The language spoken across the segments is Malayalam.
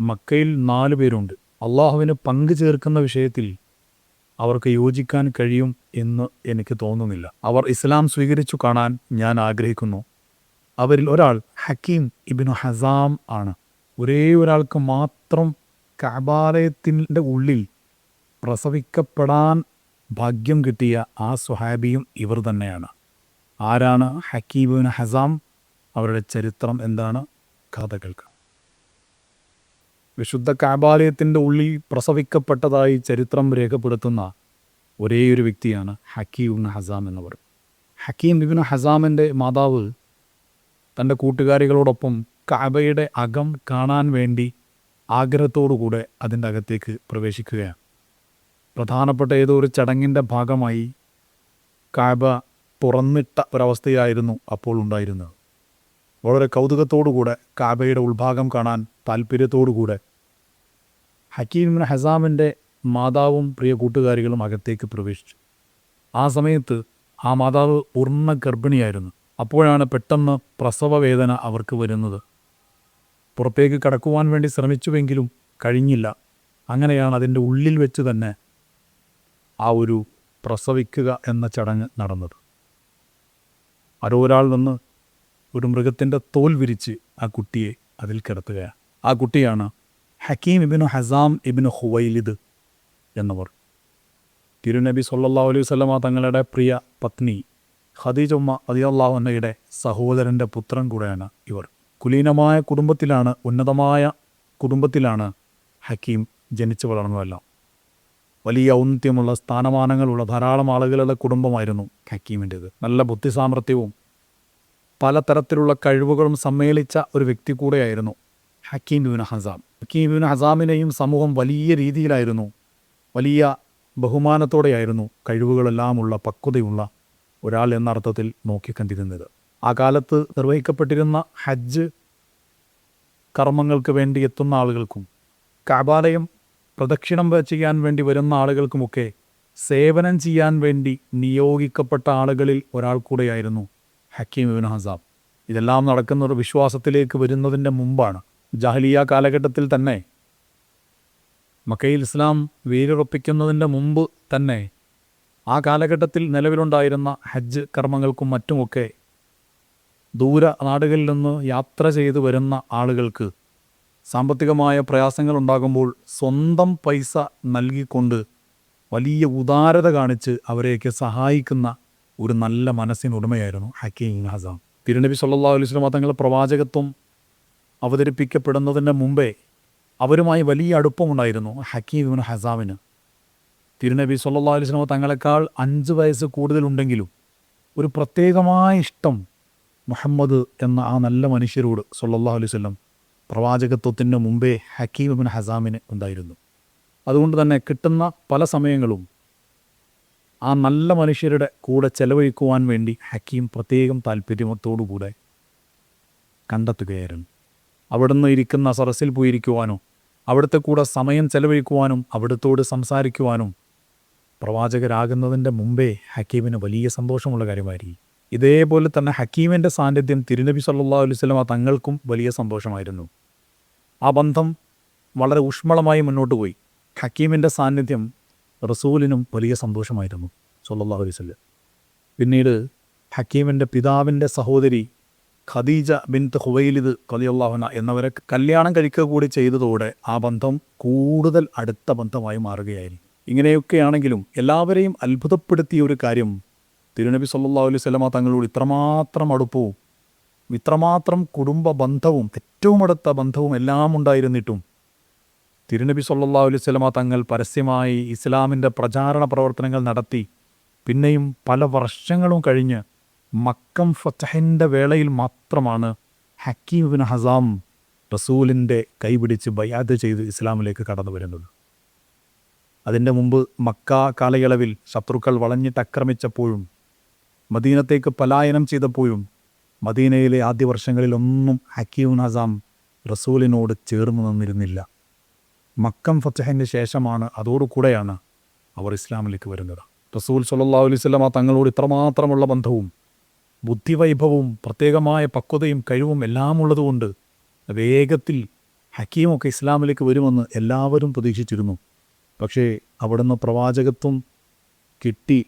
മക്കയിൽ നാല് പേരുണ്ട്. അള്ളാഹുവിന് പങ്കു ചേർക്കുന്ന വിഷയത്തിൽ അവർക്ക് യോജിക്കാൻ കഴിയും എന്ന് എനിക്ക് തോന്നുന്നില്ല. അവർ ഇസ്ലാം സ്വീകരിച്ചു കാണാൻ ഞാൻ ആഗ്രഹിക്കുന്നു. അവരിൽ ഒരാൾ ഹക്കീം ഇബിനു ഹസാം ആണ്. ഒരേ ഒരാൾക്ക് മാത്രം കബാലയത്തിന്റെ ഉള്ളിൽ പ്രസവിക്കപ്പെടാൻ ഭാഗ്യം കിട്ടിയ ആ സുഹാബിയും ഇവർ തന്നെയാണ്. ആരാണ് ഹക്കീബിൻ ഹസാം? അവരുടെ ചരിത്രം എന്താണ്? കഥ കേൾക്കാം വിശുദ്ധ കാബാലയത്തിന്റെ ഉള്ളിൽ പ്രസവിക്കപ്പെട്ടതായി ചരിത്രം രേഖപ്പെടുത്തുന്ന ഒരേ ഒരു വ്യക്തിയാണ് ഹക്കീം ഹസാം എന്നവർ ഹക്കീം ഇബിൻ ഹസാമിന്റെ മാതാവ് തന്റെ കൂട്ടുകാരികളോടൊപ്പം കാബയുടെ അകം കാണാൻ വേണ്ടി ആഗ്രഹത്തോടുകൂടെ അതിന്റെ അകത്തേക്ക് പ്രവേശിക്കുകയാണ്. പ്രധാനപ്പെട്ട ഏതോ ഒരു ചടങ്ങിന്റെ ഭാഗമായി കാബ തുറന്നിട്ട ഒരവസ്ഥയായിരുന്നു അപ്പോൾ ഉണ്ടായിരുന്നത്. വളരെ കൗതുകത്തോടുകൂടെ കാബയുടെ ഉൾഭാഗം കാണാൻ താല്പര്യത്തോടുകൂടെ ഹക്കീം ബിൻ ഹസാമിന്റെ മാതാവും പ്രിയ കൂട്ടുകാരികളും അകത്തേക്ക് പ്രവേശിച്ചു. ആ സമയത്ത് ആ മാതാവ് പൂർണ ഗർഭിണിയായിരുന്നു. അപ്പോഴാണ് പെട്ടെന്ന് പ്രസവ വേദന അവർക്ക് വരുന്നത്. പുറത്തേക്ക് കടക്കുവാൻ വേണ്ടി ശ്രമിച്ചുവെങ്കിലും കഴിഞ്ഞില്ല. അങ്ങനെയാണ് അതിന്റെ ഉള്ളിൽ വെച്ച് തന്നെ ആ ഒരു പ്രസവിക്കുക എന്ന ചടങ്ങ് നടന്നത്. ആരോ നിന്ന് ഒരു മൃഗത്തിന്റെ തോൽ വിരിച്ച് ആ കുട്ടിയെ അതിൽ കിടത്തുകയാണ്. ആ കുട്ടിയാണ് Hakeem ibn Hizam ibn Khuwaylid എന്നവർ. തിരുനബി സല്ലാ അലൈഹി വസല്ലമ തങ്ങളുടെ പ്രിയ പത്നി ഖദീജ ഉമ്മ അദിയല്ലാഹുന്നയുടെ സഹോദരന്റെ പുത്രൻ കൂടെയാണ് ഇവർ. കുലീനമായ കുടുംബത്തിലാണ് ഉന്നതമായ കുടുംബത്തിലാണ് ഹക്കീം ജനിച്ചു വളർന്നതെല്ലാം. വലിയ ഔന്നത്യമുള്ള സ്ഥാനമാനങ്ങളുള്ള ധാരാളം ആളുകളുടെ കുടുംബമായിരുന്നു ഹക്കീമിന്റേത് നല്ല ബുദ്ധിസാമർത്ഥ്യവും പലതരത്തിലുള്ള കഴിവുകളും സമ്മേളിച്ച ഒരു വ്യക്തി കൂടെയായിരുന്നു ഹക്കീം ബിബിൻ ഹസാം. ഹക്കീം ബിബിൻ ഹസാമിനെയും സമൂഹം വലിയ രീതിയിലായിരുന്നു. വലിയ ബഹുമാനത്തോടെയായിരുന്നു കഴിവുകളെല്ലാമുള്ള പക്വതയുള്ള ഒരാൾ എന്ന അർത്ഥത്തിൽ നോക്കിക്കണ്ടിരുന്നത്. ആ കാലത്ത് നിർവഹിക്കപ്പെട്ടിരുന്ന ഹജ്ജ് കർമ്മങ്ങൾക്ക് വേണ്ടി എത്തുന്ന ആളുകൾക്കും കാബാലയം പ്രദക്ഷിണം ചെയ്യാൻ വേണ്ടി വരുന്ന ആളുകൾക്കുമൊക്കെ സേവനം ചെയ്യാൻ വേണ്ടി നിയോഗിക്കപ്പെട്ട ആളുകളിൽ ഒരാൾ കൂടെയായിരുന്നു ഹക്കീം ഇബിൻ ഹസാബ് ഇതെല്ലാം നടക്കുന്ന ഒരു വിശ്വാസത്തിലേക്ക് വരുന്നതിന്റെ മുമ്പാണ് ജാഹലിയ കാലഘട്ടത്തിൽ തന്നെ. മക്കയിൽ ഇസ്ലാം വേരുറപ്പിക്കുന്നതിന്റെ മുമ്പ് തന്നെ ആ കാലഘട്ടത്തിൽ നിലവിലുണ്ടായിരുന്ന ഹജ്ജ് കർമ്മങ്ങൾക്കും മറ്റുമൊക്കെ ദൂര നാടുകളിൽ നിന്ന് യാത്ര ചെയ്തു വരുന്ന ആളുകൾക്ക് സാമ്പത്തികമായ പ്രയാസങ്ങൾ ഉണ്ടാകുമ്പോൾ സ്വന്തം പൈസ നൽകിക്കൊണ്ട് വലിയ ഉദാരത കാണിച്ച് അവരെയൊക്കെ സഹായിക്കുന്ന ഒരു നല്ല മനസ്സിനുടമയായിരുന്നു ഹക്കീം ഹസാം തിരുനബി സല്ലാ അലൈഹി സ്വലമ തങ്ങളുടെ പ്രവാചകത്വം അവതരിപ്പിക്കപ്പെടുന്നതിന് മുമ്പേ അവരുമായി വലിയ അടുപ്പമുണ്ടായിരുന്നു ഹക്കീം ഹസാമിന്. തിരുനബി സല്ലാ അലൈഹി സ്വലമ തങ്ങളെക്കാൾ അഞ്ച് വയസ്സ് കൂടുതലുണ്ടെങ്കിലും ഒരു പ്രത്യേകമായ ഇഷ്ടം മുഹമ്മദ് എന്ന ആ നല്ല മനുഷ്യരോട് സല്ലാ അലൈഹി സ്വല്ലം പ്രവാചകത്വത്തിന് മുമ്പേ ഹക്കീം ഇബിൻ ഹസാമിന് ഉണ്ടായിരുന്നു. അതുകൊണ്ട് തന്നെ കിട്ടുന്ന പല സമയങ്ങളും ആ നല്ല മനുഷ്യരുടെ കൂടെ ചെലവഴിക്കുവാൻ വേണ്ടി ഹക്കീം പ്രത്യേകം താല്പര്യത്തോടുകൂടെ കണ്ടെത്തുകയായിരുന്നു. അവിടുന്ന് ഇരിക്കുന്ന സറസിൽ പോയിരിക്കുവാനോ അവിടുത്തെ കൂടെ സമയം ചെലവഴിക്കുവാനും അവിടുത്തോട് സംസാരിക്കുവാനും പ്രവാചകരാകുന്നതിന്റെ മുമ്പേ ഹക്കീമിന് വലിയ സന്തോഷമുള്ള കാര്യമായിരിക്കും. ഇതേപോലെ തന്നെ ഹക്കീമിന്റെ സാന്നിധ്യം തിരുനബി സല്ലാ അലുസ്ലമ തങ്ങൾക്കും വലിയ സന്തോഷമായിരുന്നു. ആ ബന്ധം വളരെ ഊഷ്മളമായി മുന്നോട്ട് പോയി. ഹക്കീമിന്റെ സാന്നിധ്യം റസൂലിനും വലിയ സന്തോഷമായിരുന്നു സല്ലാ അലൈവല്ല പിന്നീട് ഹക്കീമിന്റെ പിതാവിന്റെ സഹോദരി ഖദീജ ബിൻത്ത് ഹുവൈലിദ് കലിയുള്ളാഹുന എന്നവരെ കല്യാണം കഴിക്കുക കൂടി ചെയ്തതോടെ ആ ബന്ധം കൂടുതൽ അടുത്ത ബന്ധമായി മാറുകയായിരുന്നു. ഇങ്ങനെയൊക്കെയാണെങ്കിലും എല്ലാവരെയും അത്ഭുതപ്പെടുത്തിയ ഒരു കാര്യം തിരുനബി സല്ലാ അലൈഹി സ്വലമ തങ്ങളോട് ഇത്രമാത്രം അടുപ്പവും ഇത്രമാത്രം കുടുംബ ബന്ധവും ഏറ്റവും അടുത്ത ബന്ധവും എല്ലാം ഉണ്ടായിരുന്നിട്ടും തിരുനബി സല്ലാ അലൈഹി സ്വലമ തങ്ങൾ പരസ്യമായി ഇസ്ലാമിന്റെ പ്രചാരണ പ്രവർത്തനങ്ങൾ നടത്തി പിന്നെയും പല വർഷങ്ങളും കഴിഞ്ഞ് മക്കം ഫത്തഹിന്റെ വേളയിൽ മാത്രമാണ് ഹക്കീം ഹസാം റസൂലിന്റെ കൈപിടിച്ച് ബയാദ് ചെയ്ത് ഇസ്ലാമിലേക്ക് കടന്നു വരുന്നത്. അതിന്റെ മുമ്പ് മക്ക കാലയളവിൽ ശത്രുക്കൾ വളഞ്ഞിട്ടാക്രമിച്ചപ്പോഴും മദീനത്തേക്ക് പലായനം ചെയ്തപ്പോഴും മദീനയിലെ ആദ്യ വർഷങ്ങളിലൊന്നും ഹക്കീം ഹസാം റസൂലിനോട് ചേർന്ന് നിന്നിരുന്നില്ല. മക്കം ഫത്തഹിന്റെ ശേഷമാണ് അതോടുകൂടെയാണ് അവർ ഇസ്ലാമിലേക്ക് വരുന്നത്. റസൂൽ സല്ലാ ആ തങ്ങളോട് ഇത്രമാത്രമുള്ള ബന്ധവും ബുദ്ധിവൈഭവവും പ്രത്യേകമായ പക്വതയും കഴിവും എല്ലാം ഉള്ളതുകൊണ്ട് വേഗത്തിൽ ഹക്കീമൊക്കെ ഇസ്ലാമിലേക്ക് വരുമെന്ന് എല്ലാവരും പ്രതീക്ഷിച്ചിരുന്നു. പക്ഷേ അവിടുന്ന് പ്രവാചകത്വം കിട്ടി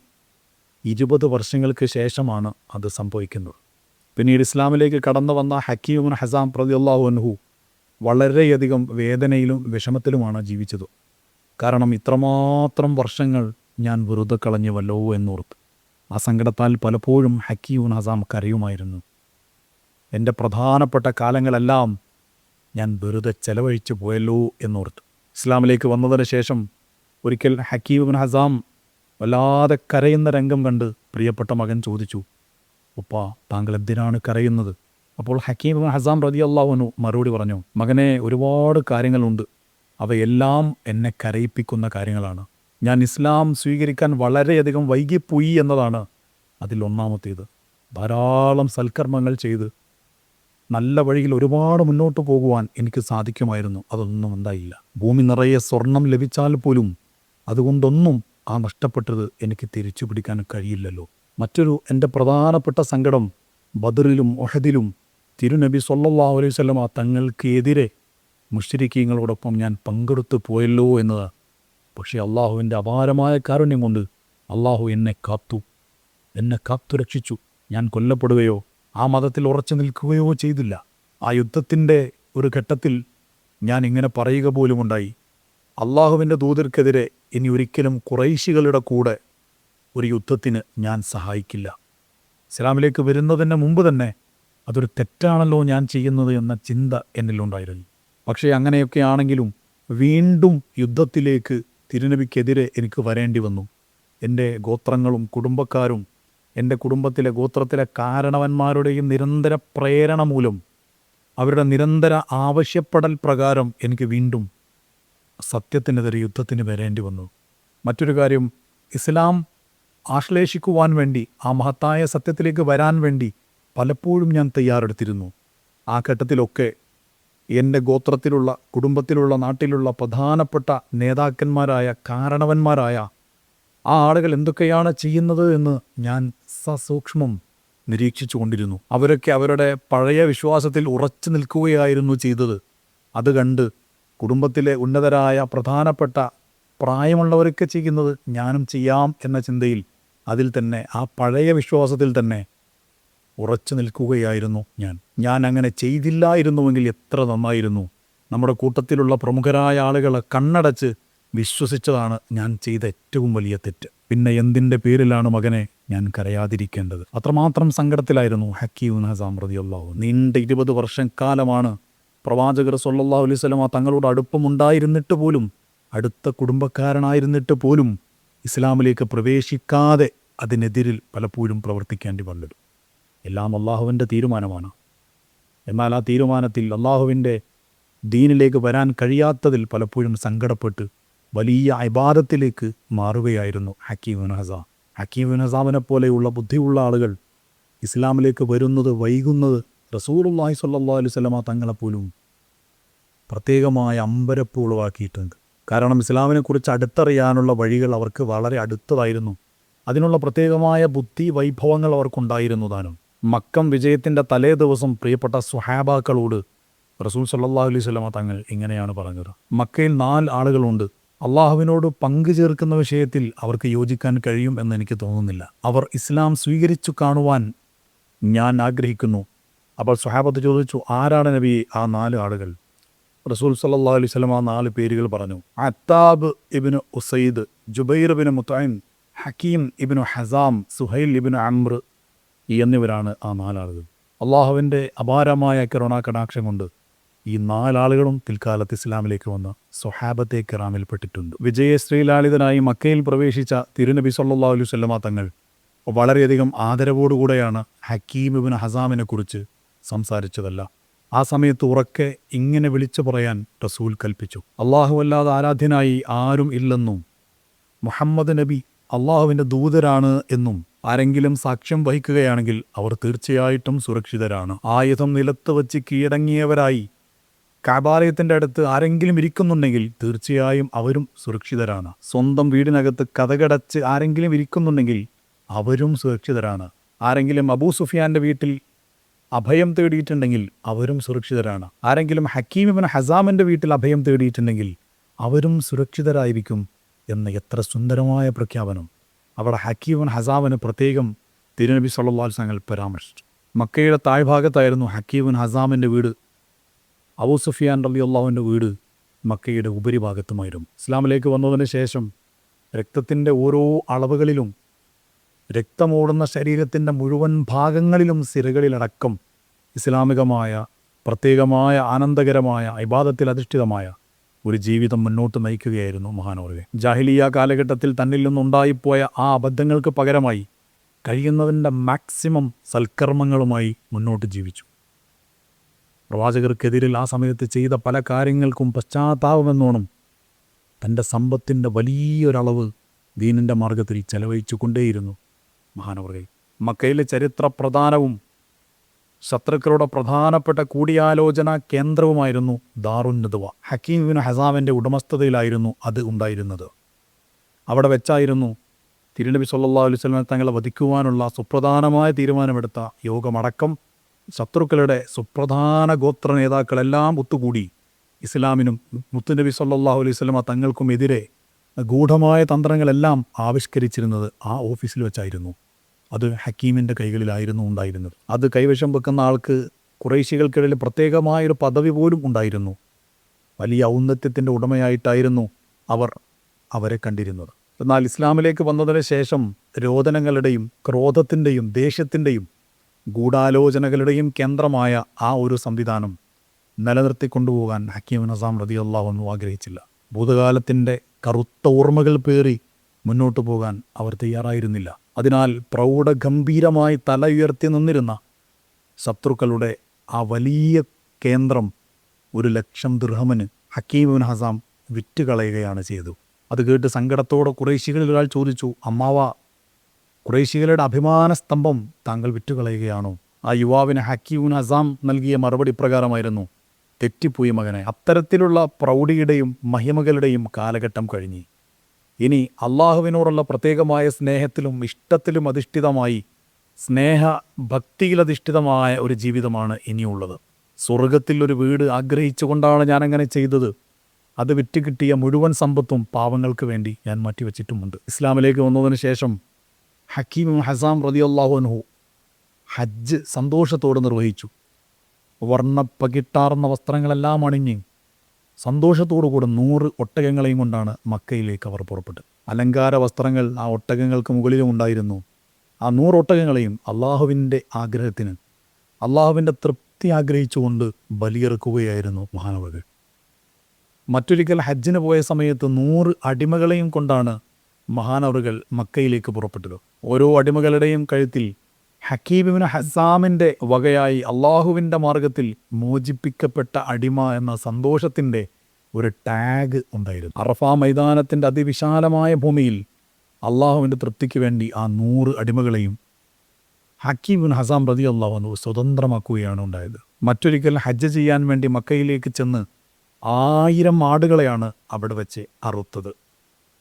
ഇരുപത് വർഷങ്ങൾക്ക് ശേഷമാണ് അത് സംഭവിക്കുന്നത്. പിന്നീട് ഇസ്ലാമിലേക്ക് കടന്നു വന്ന ഹക്കീമുൻ ഹസാം പ്രതിയല്ലാഹു അൻഹു വളരെയധികം വേദനയിലും വിഷമത്തിലുമാണ് ജീവിച്ചത്. കാരണം ഇത്രമാത്രം വർഷങ്ങൾ ഞാൻ വെറുതെ കളഞ്ഞുവല്ലോ എന്നോർത്ത്. ആ സങ്കടത്താൽ പലപ്പോഴും ഹക്കിയൂൺ ഹസാം കരയുമായിരുന്നു. എന്റെ പ്രധാനപ്പെട്ട കാലങ്ങളെല്ലാം ഞാൻ വെറുതെ ചെലവഴിച്ചു പോയല്ലോ എന്നോർത്തു. ഇസ്ലാമിലേക്ക് വന്നതിന് ശേഷം ഒരിക്കൽ ഹക്കീബിൻ ഹസാം വല്ലാതെ കരയുന്ന രംഗം കണ്ട് പ്രിയപ്പെട്ട മകൻ ചോദിച്ചു ഉപ്പ താങ്കൾ എന്തിനാണ് കരയുന്നത്? അപ്പോൾ ഹക്കീം ഹസാം റതി അള്ളാഹുനു മറുപടി പറഞ്ഞു മകനെ ഒരുപാട് കാര്യങ്ങളുണ്ട്. അവയെല്ലാം എന്നെ കരയിപ്പിക്കുന്ന കാര്യങ്ങളാണ്. ഞാൻ ഇസ്ലാം സ്വീകരിക്കാൻ വളരെയധികം വൈകിപ്പോയി എന്നതാണ് അതിലൊന്നാമത്തേത് ധാരാളം സൽക്കർമ്മങ്ങൾ ചെയ്ത് നല്ല വഴിയിൽ ഒരുപാട് മുന്നോട്ട് പോകുവാൻ എനിക്ക് സാധിക്കുമായിരുന്നു. അതൊന്നും ഉണ്ടായില്ല. ഭൂമി നിറയെ സ്വർണം ലഭിച്ചാൽ പോലും അതുകൊണ്ടൊന്നും ആ നഷ്ടപ്പെട്ടത് എനിക്ക് തിരിച്ചു പിടിക്കാൻ കഴിയില്ലല്ലോ. മറ്റൊരു എന്റെ പ്രധാനപ്പെട്ട സങ്കടം ബദറിലും ഒഹദിലും തിരുനബി സൊല്ലാ അലൈഹി വസല്ലമ തങ്ങൾക്കെതിരെ മുഷ്രിക്കീങ്ങളോടൊപ്പം ഞാൻ പങ്കെടുത്തു പോയല്ലോ എന്നത് പക്ഷേ അള്ളാഹുവിന്റെ അപാരമായ കാരുണ്യം കൊണ്ട് അള്ളാഹു എന്നെ കാത്തു. എന്നെ കാത്തു രക്ഷിച്ചു. ഞാൻ കൊല്ലപ്പെടുകയോ ആ മതത്തിൽ ഉറച്ചു നിൽക്കുകയോ ചെയ്തില്ല. ആ യുദ്ധത്തിന്റെ ഒരു ഘട്ടത്തിൽ ഞാൻ ഇങ്ങനെ പറയുക പോലുമുണ്ടായി അള്ളാഹുവിന്റെ ദൂതർക്കെതിരെ ഇനി ഒരിക്കലും കുറൈശികളുടെ കൂടെ ഒരു യുദ്ധത്തിന് ഞാൻ സഹായിക്കില്ല. ഇസ്ലാമിലേക്ക് വരുന്നതിന് മുമ്പ് തന്നെ അതൊരു തെറ്റാണല്ലോ ഞാൻ ചെയ്യുന്നത് എന്ന ചിന്ത എന്നിലുണ്ടായിരുന്നു. പക്ഷേ അങ്ങനെയൊക്കെ ആണെങ്കിലും വീണ്ടും യുദ്ധത്തിലേക്ക് തിരുനബിക്കെതിരെ എനിക്ക് വരേണ്ടി വന്നു. എന്റെ ഗോത്രങ്ങളും കുടുംബക്കാരും എന്റെ കുടുംബത്തിലെ ഗോത്രത്തിലെ കാരണവന്മാരുടെയും നിരന്തര പ്രേരണ മൂലം അവരുടെ നിരന്തര ആവശ്യപ്പെടൽ പ്രകാരം എനിക്ക് വീണ്ടും സത്യത്തിനെതിരെ യുദ്ധത്തിന് വരേണ്ടി വന്നു. മറ്റൊരു കാര്യം ഇസ്ലാം ആശ്ലേഷിക്കുവാൻ വേണ്ടി ആ മഹത്തായ സത്യത്തിലേക്ക് വരാൻ വേണ്ടി പലപ്പോഴും ഞാൻ തയ്യാറെടുത്തിരുന്നു. ആ ഘട്ടത്തിലൊക്കെ എന്റെ ഗോത്രത്തിലുള്ള കുടുംബത്തിലുള്ള നാട്ടിലുള്ള പ്രധാനപ്പെട്ട നേതാക്കന്മാരായ കാരണവന്മാരായ ആ ആളുകൾ എന്തൊക്കെയാണ് ചെയ്യുന്നത് എന്ന് ഞാൻ സസൂക്ഷ്മം നിരീക്ഷിച്ചു കൊണ്ടിരുന്നു അവരൊക്കെ അവരുടെ പഴയ വിശ്വാസത്തിൽ ഉറച്ചു നിൽക്കുകയായിരുന്നു ചെയ്തത്. അത് കണ്ട് കുടുംബത്തിലെ ഉന്നതരായ പ്രധാനപ്പെട്ട പ്രായമുള്ളവരൊക്കെ ചെയ്യുന്നത് ഞാനും ചെയ്യാം എന്ന ചിന്തയിൽ അതിൽ തന്നെ ആ പഴയ വിശ്വാസത്തിൽ തന്നെ ഉറച്ചു നിൽക്കുകയായിരുന്നു ഞാൻ. ഞാൻ അങ്ങനെ ചെയ്തില്ലായിരുന്നുവെങ്കിൽ എത്ര നന്നായിരുന്നു. നമ്മുടെ കൂട്ടത്തിലുള്ള പ്രമുഖരായ ആളുകൾ കണ്ണടച്ച് വിശ്വസിച്ചതാണ് ഞാൻ ചെയ്ത ഏറ്റവും വലിയ തെറ്റ്. പിന്നെ എന്തിന്റെ പേരിലാണ് മകനെ ഞാൻ കരയാതിരിക്കേണ്ടത്? അത്രമാത്രം സങ്കടത്തിലായിരുന്നു ഹക്കീം ഹസാം റളിയല്ലാഹു നീണ്ട ഇരുപത് വർഷം കാലമാണ് പ്രവാചകർ സല്ലല്ലാഹു അലൈഹി വസല്ലമ തങ്ങളോട് അടുപ്പമുണ്ടായിരുന്നിട്ട് പോലും അടുത്ത കുടുംബക്കാരനായിരുന്നിട്ട് പോലും ഇസ്ലാമിലേക്ക് പ്രവേശിക്കാതെ അതിനെതിരിൽ പലപ്പോഴും പ്രവർത്തിക്കേണ്ടി വന്നിടും എല്ലാം അള്ളാഹുവിന്റെ തീരുമാനമാണ്. എന്നാൽ ആ തീരുമാനത്തിൽ അള്ളാഹുവിന്റെ ദീനിലേക്ക് വരാൻ കഴിയാത്തതിൽ പലപ്പോഴും സങ്കടപ്പെട്ട് വലിയ അബാദത്തിലേക്ക് മാറുകയായിരുന്നു ഹക്കീം ഹസ. ഹക്കീം ഹസാമിനെ പോലെയുള്ള ബുദ്ധിയുള്ള ആളുകൾ ഇസ്ലാമിലേക്ക് വരുന്നത് വൈകുന്നത് റസൂറുല്ലാഹി സല്ലാ അലൈഹി വസല്ലമ തങ്ങളെപ്പോലും പ്രത്യേകമായ അമ്പരപ്പ് ഉളവാക്കിയിട്ടുണ്ട്. കാരണം ഇസ്ലാമിനെക്കുറിച്ച് അടുത്തറിയാനുള്ള വഴികൾ അവർക്ക് വളരെ അടുത്തതായിരുന്നു. അതിനുള്ള പ്രത്യേകമായ ബുദ്ധി വൈഭവങ്ങൾ അവർക്കുണ്ടായിരുന്നു താനും. മക്കം വിജയത്തിന്റെ തലേ ദിവസം പ്രിയപ്പെട്ട സുഹാബാക്കളോട് റസൂൽ സല്ലാഹു അലൈഹി സ്വലമ തങ്ങൾ ഇങ്ങനെയാണ് പറഞ്ഞത്. മക്കയിൽ നാല് ആളുകളുണ്ട്. അള്ളാഹുവിനോട് പങ്കു ചേർക്കുന്ന വിഷയത്തിൽ അവർക്ക് യോജിക്കാൻ കഴിയും എന്ന് എനിക്ക് തോന്നുന്നില്ല. അവർ ഇസ്ലാം സ്വീകരിച്ചു കാണുവാൻ ഞാൻ ആഗ്രഹിക്കുന്നു. അപ്പോൾ സുഹാബത്ത് ചോദിച്ചു ആരാണ് നബി? ആ നാല് ആളുകൾ. റസൂൽ സല്ലാ അലൈഹി വസല്ലം ആ നാല് പേരുകൾ പറഞ്ഞു അത്താബ് ഇബിന് ഉസൈദ് ജുബൈർ ഇബ്നു മുത്തൈം ഹക്കീം ഇബ്നു ഹസാം സുഹൈൽ ഇബിന് അംർ എന്നിവരാണ് ആ നാലാളുകൾ. അള്ളാഹുവിന്റെ അപാരമായ കിറോണ കടാക്ഷം കൊണ്ട് ഈ നാലാളുകളും പിൽക്കാലത്ത് ഇസ്ലാമിലേക്ക് വന്ന സൊഹാബത്തെ കിറാമിൽപ്പെട്ടിട്ടുണ്ട് വിജയശ്രീലാളിതനായി മക്കയിൽ പ്രവേശിച്ച തിരുനബി സല്ലാ അലൈഹി വസല്ലമ തങ്ങൾ വളരെയധികം ആദരവോടുകൂടെയാണ് ഹക്കീമിബിൻ ഹസാമിനെ കുറിച്ച് സംസാരിച്ചതല്ല. ആ സമയത്ത് ഉറക്കെ ഇങ്ങനെ വിളിച്ചു പറയാൻ റസൂൽ കൽപ്പിച്ചു. അള്ളാഹുവല്ലാതെ ആരാധ്യനായി ആരും ഇല്ലെന്നും മുഹമ്മദ് നബി അള്ളാഹുവിന്റെ ദൂതരാണ് എന്നും ആരെങ്കിലും സാക്ഷ്യം വഹിക്കുകയാണെങ്കിൽ അവർ തീർച്ചയായിട്ടും സുരക്ഷിതരാണ്. ആയുധം നിലത്ത് വച്ച് കീഴടങ്ങിയവരായി കാബാലയത്തിന്റെ അടുത്ത് ആരെങ്കിലും ഇരിക്കുന്നുണ്ടെങ്കിൽ തീർച്ചയായും അവരും സുരക്ഷിതരാണ്. സ്വന്തം വീടിനകത്ത് കഥകടച്ച് ആരെങ്കിലും ഇരിക്കുന്നുണ്ടെങ്കിൽ അവരും സുരക്ഷിതരാണ്. ആരെങ്കിലും അബൂ സുഫിയാന്റെ വീട്ടിൽ അഭയം തേടിയിട്ടുണ്ടെങ്കിൽ അവരും സുരക്ഷിതരാണ്. ആരെങ്കിലും ഹക്കീം ഇബിൻ ഹസാമിന്റെ വീട്ടിൽ അഭയം തേടിയിട്ടുണ്ടെങ്കിൽ അവരും സുരക്ഷിതരായിരിക്കും എന്ന എത്ര സുന്ദരമായ പ്രഖ്യാപനം. അവിടെ ഹക്കീമൻ ഹസാമിന് പ്രത്യേകം തിരുനബി സല്ലാ തങ്ങൾ പരാമർശിച്ചു. മക്കയുടെ താഴ്ഭാഗത്തായിരുന്നു ഹക്കീമൻ ഹസാമിന്റെ വീട്. അബൂ സുഫിയാൻ റലി അള്ളാഹുവിന്റെ വീട് മക്കയുടെ ഉപരിഭാഗത്തുമായിരുന്നു. ഇസ്ലാമിലേക്ക് വന്നതിന് ശേഷം രക്തത്തിന്റെ ഓരോ അളവുകളിലും രക്തമോടുന്ന ശരീരത്തിന്റെ മുഴുവൻ ഭാഗങ്ങളിലും സിരകളിലടക്കം ഇസ്ലാമികമായ പ്രത്യേകമായ ആനന്ദകരമായ ഇബാദത്തിൽ അധിഷ്ഠിതമായ ഒരു ജീവിതം മുന്നോട്ട് നയിക്കുകയായിരുന്നു മഹാനോർവെ ജാഹിലിയ കാലഘട്ടത്തിൽ തന്നിൽ നിന്നുണ്ടായിപ്പോയ ആ അബദ്ധങ്ങൾക്ക് പകരമായി കഴിയുന്നതിന്റെ മാക്സിമം സൽക്കർമ്മങ്ങളുമായി മുന്നോട്ട് ജീവിച്ചു. പ്രവാചകർക്കെതിരിൽ ആ സമയത്ത് ചെയ്ത പല കാര്യങ്ങൾക്കും പശ്ചാത്താപമെന്നോണം തന്റെ സമ്പത്തിന്റെ വലിയൊരളവ് ദീനിന്റെ മാർഗത്തിൽ ചെലവഴിച്ചു കൊണ്ടേയിരുന്നു മഹാനവർഗൈ മക്കയിലെ ചരിത്ര പ്രധാനവും ശത്രുക്കളുടെ പ്രധാനപ്പെട്ട കൂടിയാലോചന കേന്ദ്രവുമായിരുന്നു ദാറുന്നതുവ ഹക്കീം ബിൻ ഹസാമിന്റെ ഉടമസ്ഥതയിലായിരുന്നു അത് ഉണ്ടായിരുന്നത്. അവിടെ വെച്ചായിരുന്നു തിരുനബി സല്ലാ സ്വലമെ തങ്ങളെ വധിക്കുവാനുള്ള സുപ്രധാനമായ തീരുമാനമെടുത്ത യോഗമടക്കം ശത്രുക്കളുടെ സുപ്രധാന ഗോത്ര നേതാക്കളെല്ലാം ഒത്തുകൂടി. ഇസ്ലാമിനും മുത്തുനബി സല്ലാഹു അലൈഹി സ്വലമ തങ്ങൾക്കും എതിരെ ഗൂഢമായ തന്ത്രങ്ങളെല്ലാം ആവിഷ്കരിച്ചിരുന്നത് ആ ഓഫീസിൽ വെച്ചായിരുന്നു. അത് ഹക്കീമിന്റെ കൈകളിലായിരുന്നു ഉണ്ടായിരുന്നത്. അത് കൈവശം വെക്കുന്ന ആൾക്ക് കുറേശികൾക്കിടയിൽ പ്രത്യേകമായൊരു പദവി പോലും ഉണ്ടായിരുന്നു. വലിയ ഔന്നത്യത്തിന്റെ ഉടമയായിട്ടായിരുന്നു അവർ അവരെ കണ്ടിരുന്നത്. എന്നാൽ ഇസ്ലാമിലേക്ക് വന്നതിന് ശേഷം രോദനങ്ങളുടെയും ക്രോധത്തിന്റെയും ദേഷ്യത്തിന്റെയും ഗൂഢാലോചനകളുടെയും കേന്ദ്രമായ ആ ഒരു സംവിധാനം നിലനിർത്തിക്കൊണ്ടുപോകാൻ ഹക്കീം നസാം റതി അള്ളാഹൊന്നും ആഗ്രഹിച്ചില്ല. ഭൂതകാലത്തിന്റെ കറുത്ത ഓർമ്മകൾ പേറി മുന്നോട്ട് പോകാൻ അവർ തയ്യാറായിരുന്നില്ല. അതിനാൽ പ്രൗഢഗംഭീരമായി തല ഉയർത്തി നിന്നിരുന്ന ശത്രുക്കളുടെ ആ വലിയ കേന്ദ്രം ഒരു ലക്ഷം ദൃഹമന് ഹക്കീമുൻ ഹസാം വിറ്റുകളയുകയാണ് ചെയ്തു. അത് കേട്ട് സങ്കടത്തോടെ കുറേശികളിൽ ഒരാൾ ചോദിച്ചു അമ്മാവ കുറേശികളുടെ അഭിമാന സ്തംഭം താങ്കൾ വിറ്റുകളയുകയാണോ? ആ യുവാവിന് ഹക്കീമുൻ ഹസാം നൽകിയ മറുപടി പ്രകാരമായിരുന്നു തെറ്റിപ്പോയി മകനെ. അത്തരത്തിലുള്ള പ്രൗഢിയുടെയും മഹിമകളുടെയും കാലഘട്ടം കഴിഞ്ഞ്. ഇനി അള്ളാഹുവിനോടുള്ള പ്രത്യേകമായ സ്നേഹത്തിലും ഇഷ്ടത്തിലും അധിഷ്ഠിതമായി സ്നേഹ ഭക്തിയിലധിഷ്ഠിതമായ ഒരു ജീവിതമാണ് ഇനിയുള്ളത്. സ്വർഗത്തിൽ ഒരു വീട് ആഗ്രഹിച്ചുകൊണ്ടാണ് ഞാൻ അങ്ങനെ ചെയ്തത്. അത് വിറ്റ് കിട്ടിയ മുഴുവൻ സമ്പത്തും പാവങ്ങൾക്ക് വേണ്ടി ഞാൻ മാറ്റിവെച്ചിട്ടുമുണ്ട്. ഇസ്ലാമിലേക്ക് വന്നതിന് ശേഷം ഹക്കീം ഹസാം റതിയല്ലാഹുൻഹു ഹജ്ജ് സന്തോഷത്തോടെ നിർവഹിച്ചു. വർണപ്പകിട്ടാർന്ന വസ്ത്രങ്ങളെല്ലാം അണിഞ്ഞ് സന്തോഷത്തോടുകൂടെ നൂറ് ഒട്ടകങ്ങളെയും കൊണ്ടാണ് മക്കയിലേക്ക് അവർ പുറപ്പെട്ടത്. അലങ്കാര വസ്ത്രങ്ങൾ ആ ഒട്ടകങ്ങൾക്ക് മുകളിലും ഉണ്ടായിരുന്നു. ആ നൂറ് ഒട്ടകങ്ങളെയും അള്ളാഹുവിന്റെ ആഗ്രഹത്തിന് അള്ളാഹുവിന്റെ തൃപ്തി ആഗ്രഹിച്ചുകൊണ്ട് ബലിയിറക്കുകയായിരുന്നു മഹാനവകൾ. മറ്റൊരിക്കൽ ഹജ്ജിന് പോയ സമയത്ത് നൂറ് അടിമകളെയും കൊണ്ടാണ് മഹാനവറുകൾ മക്കയിലേക്ക് പുറപ്പെട്ടത്. ഓരോ അടിമകളുടെയും കഴുത്തിൽ ഹക്കീബിന് ഹസാമിന്റെ വകയായി അള്ളാഹുവിന്റെ മാർഗത്തിൽ മോചിപ്പിക്കപ്പെട്ട അടിമ എന്ന സന്തോഷത്തിന്റെ ഒരു ടാഗ് ഉണ്ടായിരുന്നു. അറഫ മൈതാനത്തിന്റെ അതിവിശാലമായ ഭൂമിയിൽ അള്ളാഹുവിന്റെ തൃപ്തിക്ക് വേണ്ടി ആ നൂറ് അടിമകളെയും ഹക്കീബിൻ ഹസാം പ്രതി അള്ളാഹു സ്വതന്ത്രമാക്കുകയാണ് ഉണ്ടായത്. മറ്റൊരിക്കൽ ഹജ്ജ് ചെയ്യാൻ വേണ്ടി മക്കയിലേക്ക് ചെന്ന് ആയിരം ആടുകളെയാണ് അവിടെ വെച്ച് അറുത്തത്.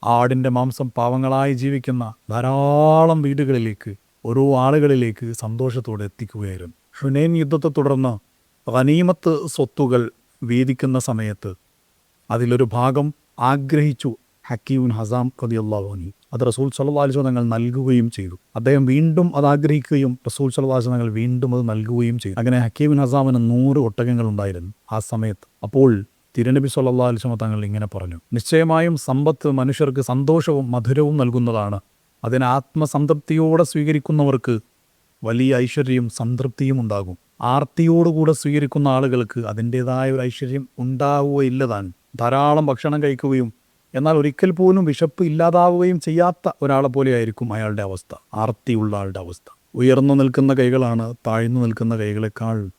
ആടിന്റെ മാംസം പാവങ്ങളായി ജീവിക്കുന്ന ധാരാളം വീടുകളിലേക്ക് ഓരോ ആളുകളിലേക്ക് സന്തോഷത്തോടെ എത്തിക്കുകയായിരുന്നു. ഹുനൈൻ യുദ്ധത്തെ തുടർന്ന് ഖനീമത്ത് സ്വത്തുകൾ വീതിക്കുന്ന സമയത്ത് അതിലൊരു ഭാഗം ആഗ്രഹിച്ചു ഹക്കീമുൻ ഹസാം കതി അള്ളാഹുനി അത് റസൂൽ സല്ലാസ്വ തങ്ങൾ നൽകുകയും ചെയ്തു. അദ്ദേഹം വീണ്ടും അത് ആഗ്രഹിക്കുകയും റസൂൽ സല്ലാസ്വ തങ്ങൾ വീണ്ടും അത് നൽകുകയും ചെയ്തു. അങ്ങനെ ഹക്കീമുൻ ഹസാമിന് നൂറ് ഒട്ടകങ്ങൾ ഉണ്ടായിരുന്നു ആ സമയത്ത്. അപ്പോൾ തിരുനബി സല്ലാ അലിസ്മ തങ്ങൾ ഇങ്ങനെ പറഞ്ഞു നിശ്ചയമായും സമ്പത്ത് മനുഷ്യർക്ക് സന്തോഷവും മധുരവും നൽകുന്നതാണ് അതിനെ ആത്മസംതൃപ്തിയോടെ സ്വീകരിക്കുന്നവർക്ക് വലിയ ഐശ്വര്യവും സംതൃപ്തിയും ഉണ്ടാകും. ആർത്തിയോടുകൂടെ സ്വീകരിക്കുന്ന ആളുകൾക്ക് അതിന്റേതായ ഒരു ഐശ്വര്യം ഉണ്ടാവുകയില്ല താൻ ധാരാളം ഭക്ഷണം കഴിക്കുകയും എന്നാൽ ഒരിക്കൽ പോലും വിശപ്പ് ഇല്ലാതാവുകയും ചെയ്യാത്ത ഒരാളെ പോലെയായിരിക്കും അയാളുടെ അവസ്ഥ ആർത്തിയുള്ള ആളുടെ അവസ്ഥ. ഉയർന്നു നിൽക്കുന്ന കൈകളാണ് താഴ്ന്നു നിൽക്കുന്ന കൈകളെക്കാൾ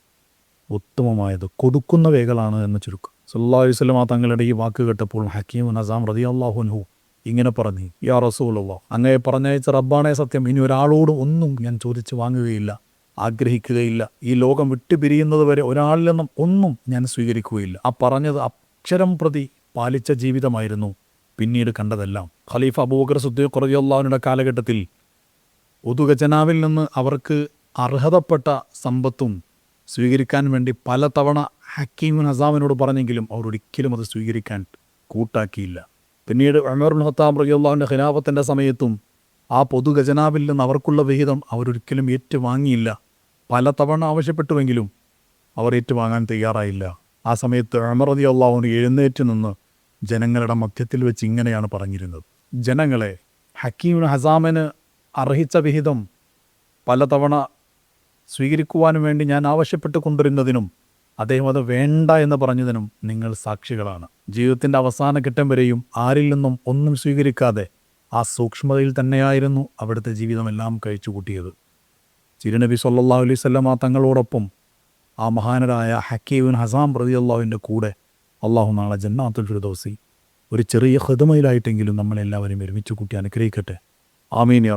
ഉത്തമമായത്. കൊടുക്കുന്ന കൈകളാണ് എന്ന് ചുരുക്കം. സല്ലാ വസ്ലം തങ്ങളുടെ ഈ വാക്ക് കേട്ടപ്പോൾ ഹക്കീം നസാം റതി അള്ളാഹുൻഹു ഇങ്ങനെ പറഞ്ഞു യാ റസൂലുള്ള അങ്ങയെ പറഞ്ഞയച്ച റബ്ബാണേ സത്യം. ഇനി ഒരാളോട് ഒന്നും ഞാൻ ചോദിച്ചു വാങ്ങുകയില്ല ആഗ്രഹിക്കുകയില്ല. ഈ ലോകം വിട്ടുപിരിയുന്നത് വരെ ഒരാളിൽ നിന്നും ഒന്നും ഞാൻ സ്വീകരിക്കുകയില്ല. ആ പറഞ്ഞത് അക്ഷരം പ്രതി പാലിച്ച ജീവിതമായിരുന്നു. പിന്നീട് കണ്ടതെല്ലാം. ഖലീഫ് അബൂബക്കർ സുദ്ദീഖ് ഖുറദിയുള്ളാവിനുടെ കാലഘട്ടത്തിൽ ഉദുഗജനാവിൽ നിന്ന് അവർക്ക് അർഹതപ്പെട്ട സമ്പത്തും സ്വീകരിക്കാൻ വേണ്ടി പലതവണ ഹക്കീമുൻ ഹസാമിനോട് പറഞ്ഞെങ്കിലും അവർ ഒരിക്കലും അത് സ്വീകരിക്കാൻ കൂട്ടാക്കിയില്ല. പിന്നീട് അമറുൽ ഹത്താം റഹിയുള്ള ഖിലാഫത്തിന്റെ സമയത്തും ആ പൊതു ഖജനാവിൽ നിന്ന് അവർക്കുള്ള വിഹിതം അവരൊരിക്കലും ഏറ്റുവാങ്ങിയില്ല. പലതവണ ആവശ്യപ്പെട്ടുവെങ്കിലും അവർ ഏറ്റുവാങ്ങാൻ തയ്യാറായില്ല. ആ സമയത്ത് അമറതി അള്ളാഹുന് എഴുന്നേറ്റ് നിന്ന് ജനങ്ങളുടെ മധ്യത്തിൽ വെച്ച് ഇങ്ങനെയാണ് പറഞ്ഞിരുന്നത്. ജനങ്ങളെ ഹക്കീം ഹസാമിന് അർഹിച്ച വിഹിതം പലതവണ സ്വീകരിക്കുവാനും വേണ്ടി ഞാൻ ആവശ്യപ്പെട്ട് കൊണ്ടിരുന്നതിനും അദ്ദേഹം അത് വേണ്ട എന്ന് പറഞ്ഞതിനും നിങ്ങൾ സാക്ഷികളാണ്. ജീവിതത്തിന്റെ അവസാന ഘട്ടം വരെയും ആരിൽ നിന്നും ഒന്നും സ്വീകരിക്കാതെ ആ സൂക്ഷ്മതയിൽ തന്നെയായിരുന്നു അവിടുത്തെ ജീവിതമെല്ലാം കഴിച്ചു കൂട്ടിയത് ചിരുനബി സല്ലാ അലൈഹി ആ തങ്ങളോടൊപ്പം ആ മഹാനരായ ഹക്കീബിൻ ഹസാം പ്രതി അള്ളാഹുവിന്റെ കൂടെ അള്ളാഹു നാളെ ജന്നാത്തുൽ ഫിർദോസി ഒരു ചെറിയ ഹൃദമയിലായിട്ടെങ്കിലും നമ്മളെല്ലാവരും ഒരുമിച്ച് കൂട്ടി അനുഗ്രഹിക്കട്ടെ. ആമീൻ യാ